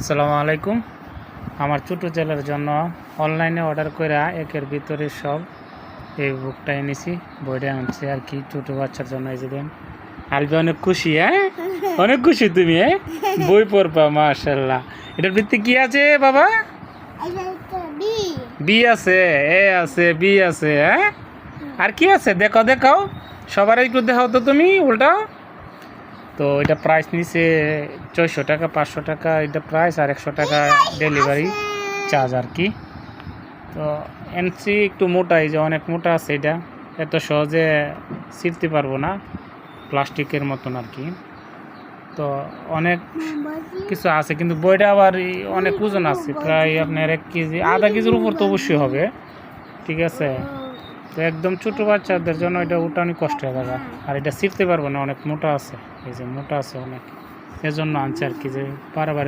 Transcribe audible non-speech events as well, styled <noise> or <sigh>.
আসসালামু আলাইকুম। আমার ছোটো ছেলের জন্য অনলাইনে অর্ডার করে একের ভিতরে সব এই বুকটা এনেছি বইটা আনছি আর কি ছোটো বাচ্চার জন্য এই দেন। আলবি অনেক খুশি হ্যাঁ? <laughs> অনেক খুশি তুমি হ্যাঁ? বই পড়বা মাশাল্লাহ এটার ভিত্তি কি আছে বাবা? বি। আছে এ আছে বি আছে হ্যাঁ? আর কি আছে? দেখো দেখাও। সবার একটু দেখাও তো তুমি উল্টাও তো এটা প্রাইস নিছে ছয়শো টাকা, পাঁচশো টাকা, এটা প্রাইস আর একশো টাকা ডেলিভারি চার্জ আর কি। তো এনসি একটু মোটা, এই যে অনেক মোটা আছে এটা, এত সহজে ছিঁড়তে পারব না, প্লাস্টিকের মতন আর কি। তো অনেক কিছু আছে, কিন্তু বইটা আবার অনেক ওজন আছে, প্রায় আপনার এক কেজি, আধা কেজির উপর তো অবশ্যই হবে, ঠিক আছে? তো একদম ছোটো বাচ্চাদের জন্য এটা উঠানি কষ্ট হয়ে যাবে আর এটা শিখতে পারব না, অনেক মোটা আছে। এই যে মোটা আছে অনেক। এজন্য আনছে আর কি যে বারবার